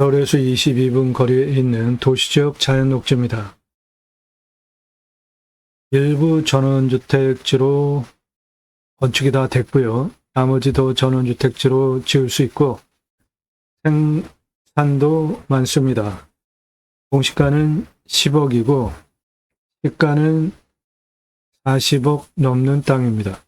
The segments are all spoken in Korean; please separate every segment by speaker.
Speaker 1: 서울에서 22분 거리에 있는 도시지역 자연녹지입니다. 일부 전원주택지로 건축이 다 됐고요. 나머지도 전원주택지로 지을 수 있고 생산도 많습니다. 공시가는 10억이고 시가는 40억 넘는 땅입니다.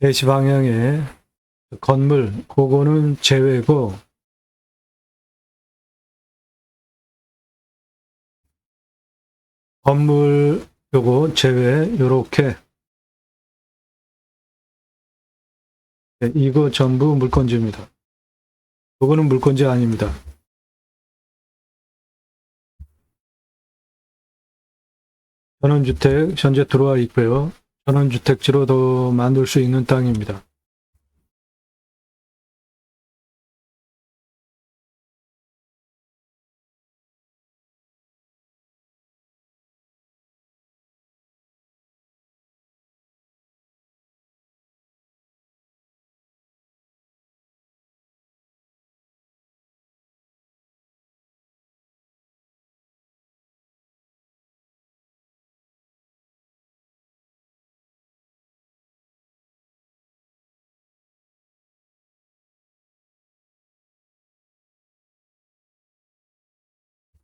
Speaker 1: 대시 방향에 건물, 그거는 제외고, 건물 요거 제외, 요렇게. 네, 이거 전부 물건지입니다. 요거는 물건지 아닙니다. 전원주택 현재 들어와 있고요. 전원주택지로 더 만들 수 있는 땅입니다.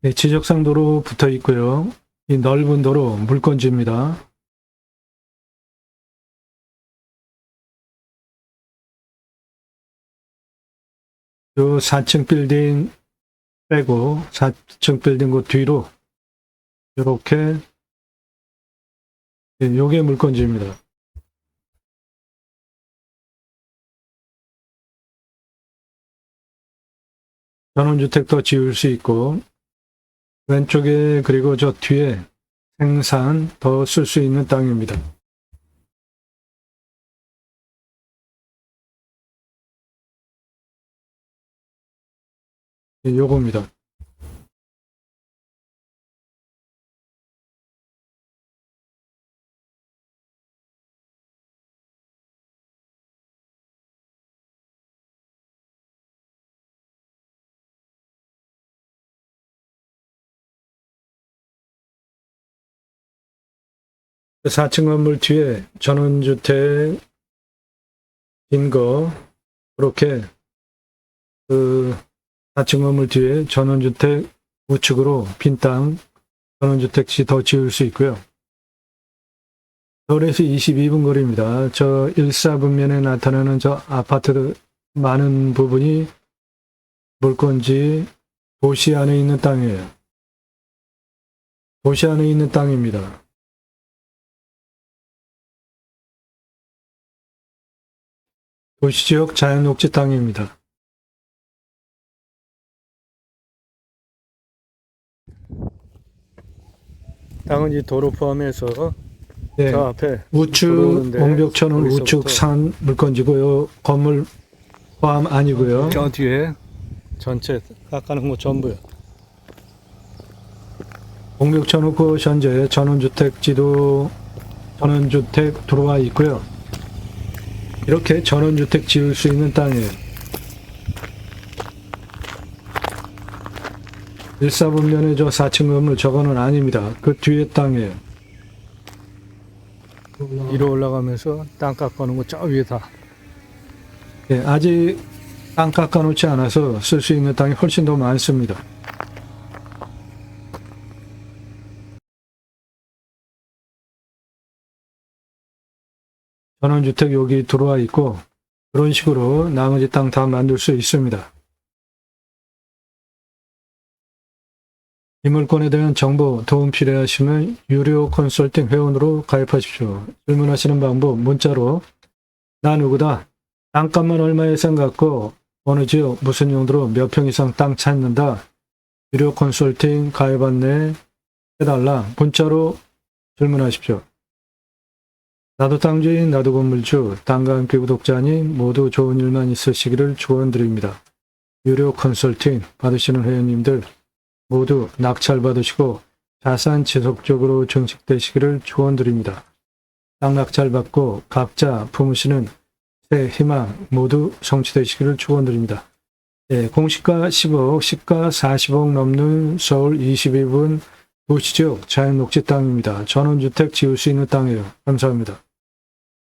Speaker 1: 네, 지적상 도로 붙어 있고요. 이 넓은 도로 물건지입니다. 요 4층 빌딩 빼고 4층 빌딩 그 뒤로 이렇게 예, 요게 물건지입니다. 전원주택도 지을 수 있고 왼쪽에 그리고 저 뒤에 생산 더 쓸 수 있는 땅입니다. 예, 요겁니다. 4층 건물 뒤에 전원주택 인 거 그렇게 그 4층 건물 뒤에 전원주택 우측으로 빈 땅 전원주택지 더 지을 수 있고요. 서울에서 22분 거리입니다. 저 1사분면에 나타나는 저 아파트 많은 부분이 물건지 도시 안에 있는 땅이에요. 도시 안에 있는 땅입니다. 도시지역 자연녹지 땅입니다.
Speaker 2: 땅은 이 도로 포함해서
Speaker 1: 네,
Speaker 2: 저 앞에
Speaker 1: 우측
Speaker 2: 들어오는데
Speaker 1: 옹벽천은
Speaker 2: 거기서부터
Speaker 1: 우측 산 물건지고요. 건물 포함 아니고요.
Speaker 2: 저 뒤에 전체 깎아놓은 거 전부요.
Speaker 1: 옹벽천 그 현재 전원주택 지도 전원주택 들어와 있고요. 이렇게 전원주택 지을 수 있는 땅이에요. 일사분면의 저 4층 건물 저거는 아닙니다. 그 뒤에 땅이에요.
Speaker 2: 위로 올라가면서 땅 깎아놓은 거 저 위에 다.
Speaker 1: 예, 아직 땅 깎아놓지 않아서 쓸 수 있는 땅이 훨씬 더 많습니다. 전원주택 여기 들어와 있고 그런 식으로 나머지 땅 다 만들 수 있습니다. 이 물건에 대한 정보, 도움 필요하시면 유료 컨설팅 회원으로 가입하십시오. 질문하시는 방법 문자로 나 누구다 땅값만 얼마 예상 갖고 어느 지역 무슨 용도로 몇 평 이상 땅 찾는다. 유료 컨설팅 가입 안내 해달라. 문자로 질문하십시오. 나도 땅주인 나도 건물주 땅과 함께 구독자님 모두 좋은 일만 있으시기를 축원드립니다. 유료 컨설팅 받으시는 회원님들 모두 낙찰 받으시고 자산 지속적으로 증식되시기를 축원드립니다. 땅 낙찰 받고 각자 품으시는 새 희망 모두 성취되시기를 축원드립니다. 예, 공시가 10억, 시가 40억 넘는 서울 22분 도시지역 자연녹지 땅입니다. 전원주택 지을 수 있는 땅이에요. 감사합니다.